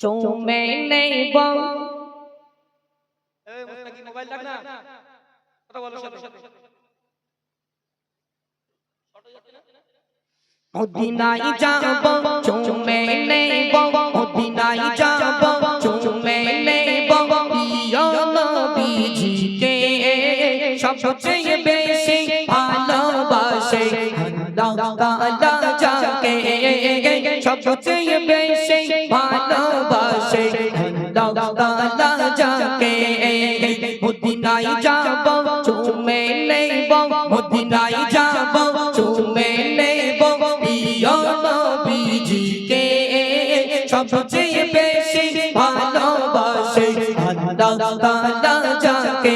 চুমে নেব মোবাইল রাখ না? কথা বলো সাথে সাথে মদিনায় যাব চুমে নেব মদিনায় যাব চুমে নেব প্রিয় নবীজিকে সবচেয়ে বেশি ভালোবাসে আল্লাহ তাআলা যাকে। সবচেয়ে বেশি ভালোবাসে আল্লাহ তাআলা যাকে মদিনায় যাব চুমে নেব মদিনায় যাব চুমে নেব প্রিয় নবীজিকে সবচেয়ে বেশি ভালোবাসে আল্লাহ তাআলা যাকে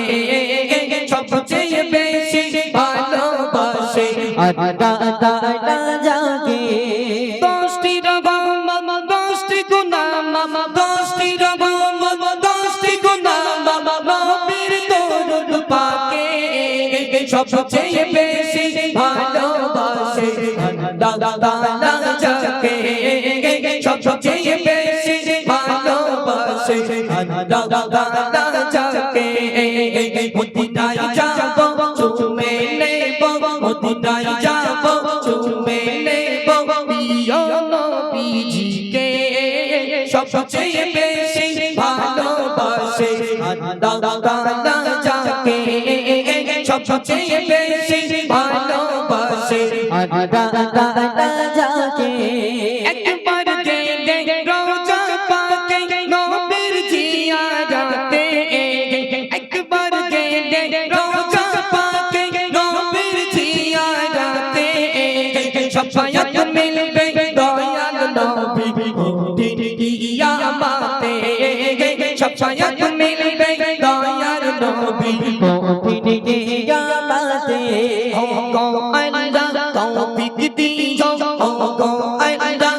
সবচেয়ে বেশি ভালোবাসে আল্লাহ তাআলা যাকে দশটি রকম দশটি গুনাহ দশটি সবচেয়ে বেশি ভালোবাসে যাকে সবচেয়ে বেশি ভালোবাসে যাকে মদিনায় যাব, চুমে নেব, মদিনায় যাব, চুমে নেব। প্রিয় নবীজিকে সবচেয়ে বেশি ভালোবাসে যাকে একবার গেলে রোজা পাকে নবীর জিয়ারতে একবার গেলে রোজা পাকে নবীর জিয়ারতে সফায়ত মিলবে দয়াল নবী কিয়ামতে সফায়ত মিলবে দয়াল নবী কিয়ামতে ও গো আল্লাহ তৌফিক দিও ও গো আল্লাহ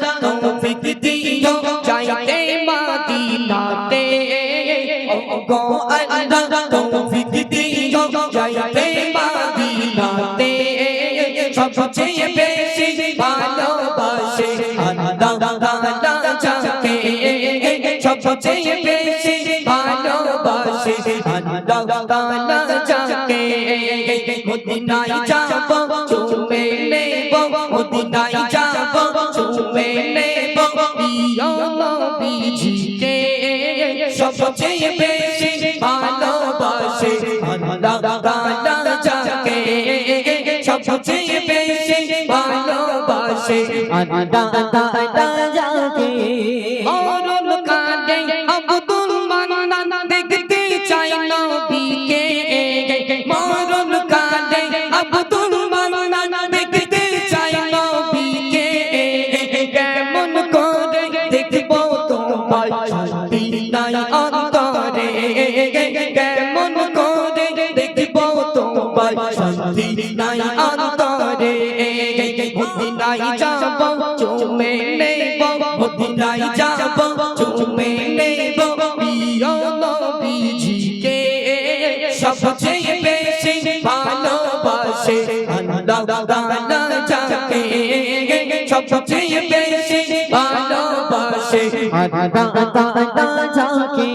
তৌফিক দিও চাইতে মদিনাতে ও গো আল্লাহ তৌফিক দিও চাইতে মদিনাতে সবচেয়ে বেশি ভালোবাসে আল্লাহ তাআলা যাকে সবচেয়ে বেশি ভালোবাসে আল্লাহ তাআলা যাকে মদিনায় যাব, চুমে নেব, মদিনায় যাব, চুমে নেব। প্রিয় নবীজিকে সবচেয়ে বেশি ভালোবাসে আল্লাহ তাআলা যাকে। সবচেয়ে বেশি ভালোবাসে আল্লাহ তাআলা শান্তি নাই অন্তরে কেমন করে দেখব তোমায় শান্তি নাই অন্তরে মদিনায় যাব চুমে নেব মদিনায় যাব চুমে নেব প্রিয় নবীজিকে সবচেয়ে বেশি ভালোবাসে আল্লাহ তাআলা যাকে সবচেয়ে বেশি ভালোবাসে আল্লাহ তাআলা যাকে